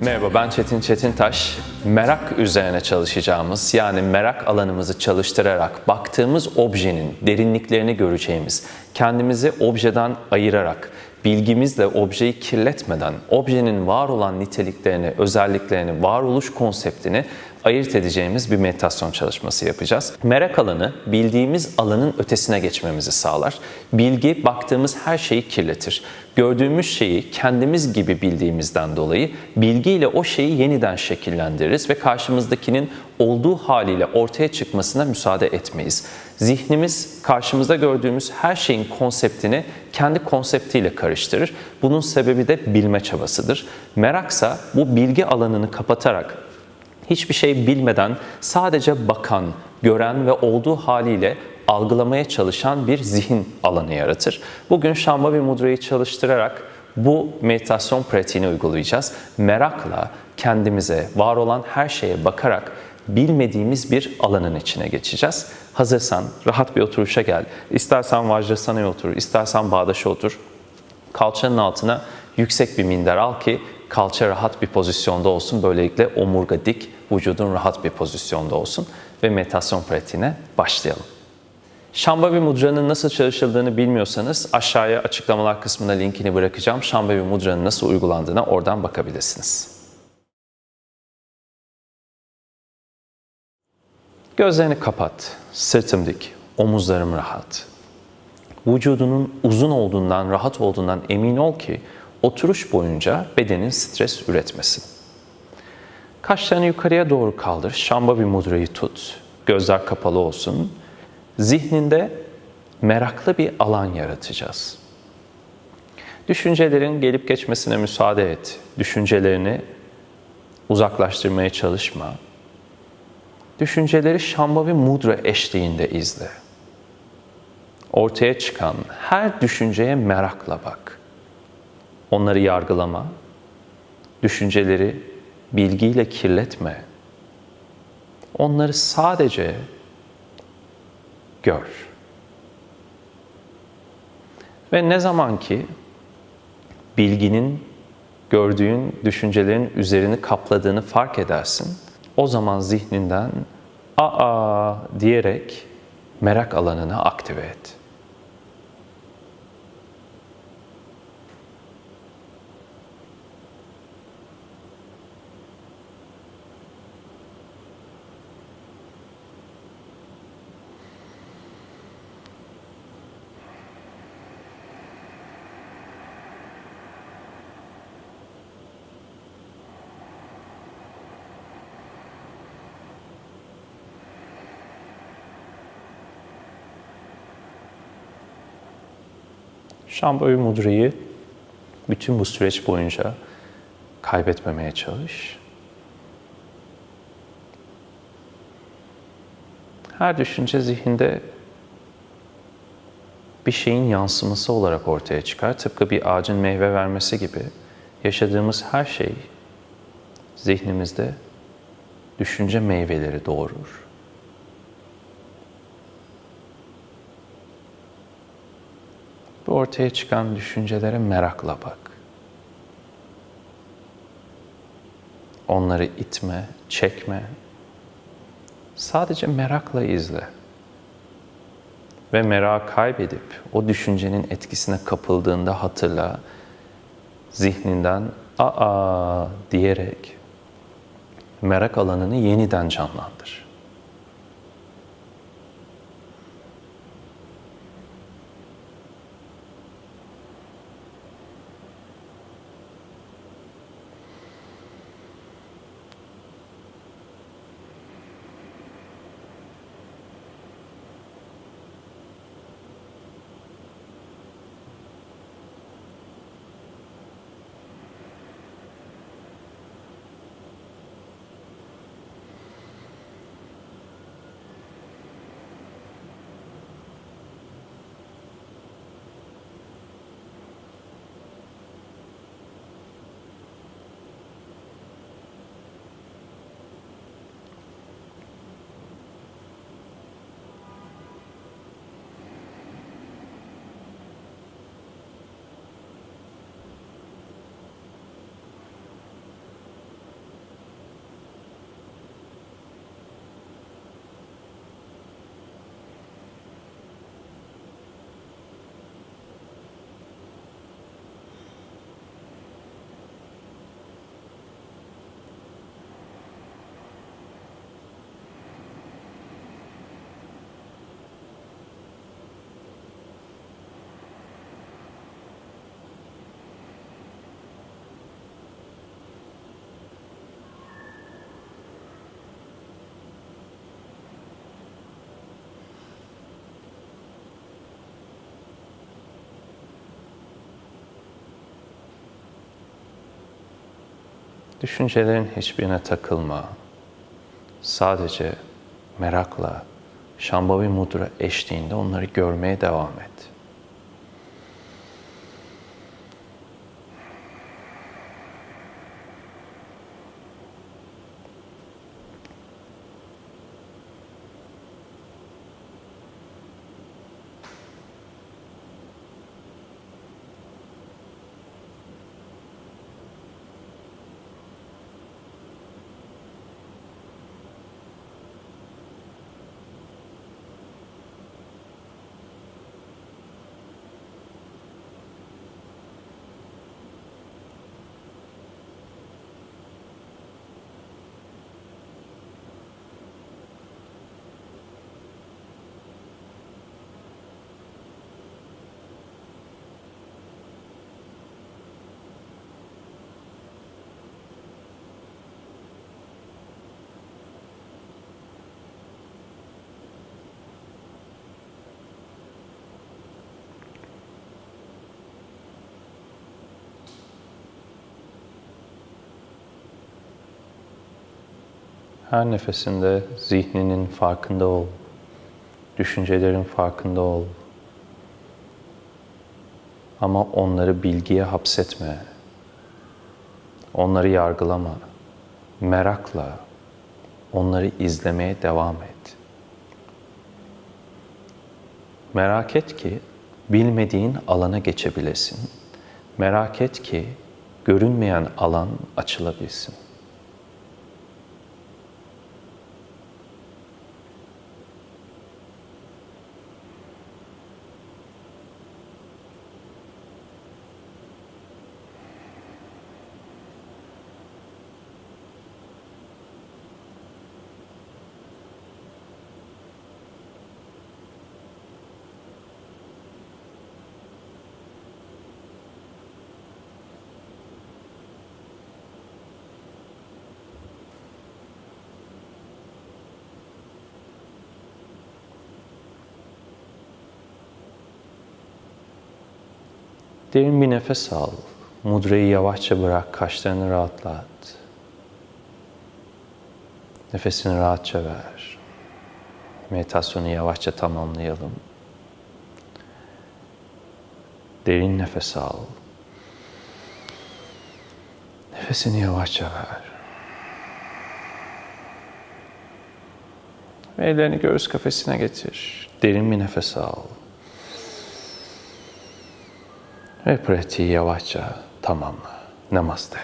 Merhaba ben Çetin Çetintaş. Merak üzerine çalışacağımız yani merak alanımızı çalıştırarak baktığımız objenin derinliklerini göreceğimiz, kendimizi objeden ayırarak, bilgimizle objeyi kirletmeden, objenin var olan niteliklerini, özelliklerini, varoluş konseptini ayırt edeceğimiz bir meditasyon çalışması yapacağız. Merak alanı bildiğimiz alanın ötesine geçmemizi sağlar. Bilgi baktığımız her şeyi kirletir. Gördüğümüz şeyi kendimiz gibi bildiğimizden dolayı bilgiyle o şeyi yeniden şekillendiririz ve karşımızdakinin olduğu haliyle ortaya çıkmasına müsaade etmeyiz. Zihnimiz karşımızda gördüğümüz her şeyin konseptini kendi konseptiyle karıştırır. Bunun sebebi de bilme çabasıdır. Meraksa bu bilgi alanını kapatarak hiçbir şey bilmeden sadece bakan, gören ve olduğu haliyle algılamaya çalışan bir zihin alanı yaratır. Bugün Shambhavi Mudra'yı çalıştırarak bu meditasyon pratiğini uygulayacağız. Merakla kendimize, var olan her şeye bakarak bilmediğimiz bir alanın içine geçeceğiz. Hazırsan rahat bir oturuşa gel. İstersen Vajrasana'ya otur, istersen bağdaşa otur. Kalçanın altına yüksek bir minder al ki kalça rahat bir pozisyonda olsun. Böylelikle omurga dik, vücudun rahat bir pozisyonda olsun ve meditasyon pratiğine başlayalım. Shambhavi Mudra'nın nasıl çalışıldığını bilmiyorsanız aşağıya açıklamalar kısmına linkini bırakacağım. Shambhavi Mudra'nın nasıl uygulandığına oradan bakabilirsiniz. Gözlerini kapat, sırtım dik, omuzlarım rahat. Vücudunun uzun olduğundan, rahat olduğundan emin ol ki oturuş boyunca bedenin stres üretmesin. Kaşlarını yukarıya doğru kaldır, Shambhavi Mudra'yı tut. Gözler kapalı olsun. Zihninde meraklı bir alan yaratacağız. Düşüncelerin gelip geçmesine müsaade et. Düşüncelerini uzaklaştırmaya çalışma. Düşünceleri Shambhavi Mudra eşliğinde izle. Ortaya çıkan her düşünceye merakla bak. Onları yargılama. Düşünceleri bilgiyle kirletme. Onları sadece gör. Ve ne zaman ki bilginin gördüğün düşüncelerin üzerini kapladığını fark edersin, o zaman zihninden aa diyerek merak alanını aktive et. Shambhavi Mudra'yı bütün bu süreç boyunca kaybetmemeye çalış. Her düşünce zihinde bir şeyin yansıması olarak ortaya çıkar. Tıpkı bir ağacın meyve vermesi gibi yaşadığımız her şey zihnimizde düşünce meyveleri doğurur. Bu ortaya çıkan düşüncelere merakla bak. Onları itme, çekme. Sadece merakla izle. Ve merak kaybedip o düşüncenin etkisine kapıldığında hatırla. Zihninden aa diyerek merak alanını yeniden canlandır. Düşüncelerin hiçbirine takılma. Sadece merakla Şambavi Mudra eşliğinde onları görmeye devam et. Her nefesinde zihninin farkında ol. Düşüncelerin farkında ol. Ama onları bilgiye hapsetme. Onları yargılama. Merakla onları izlemeye devam et. Merak et ki bilmediğin alana geçebilesin. Merak et ki görünmeyen alan açılabilsin. Derin bir nefes al. Mudrayı yavaşça bırak, kaşlarını rahatlat. Nefesini rahatça ver. Meditasyonu yavaşça tamamlayalım. Derin nefes al. Nefesini yavaşça ver. Ve ellerini göğüs kafesine getir. Derin bir nefes al. Ve pratiği yavaşça tamamla. Namaste.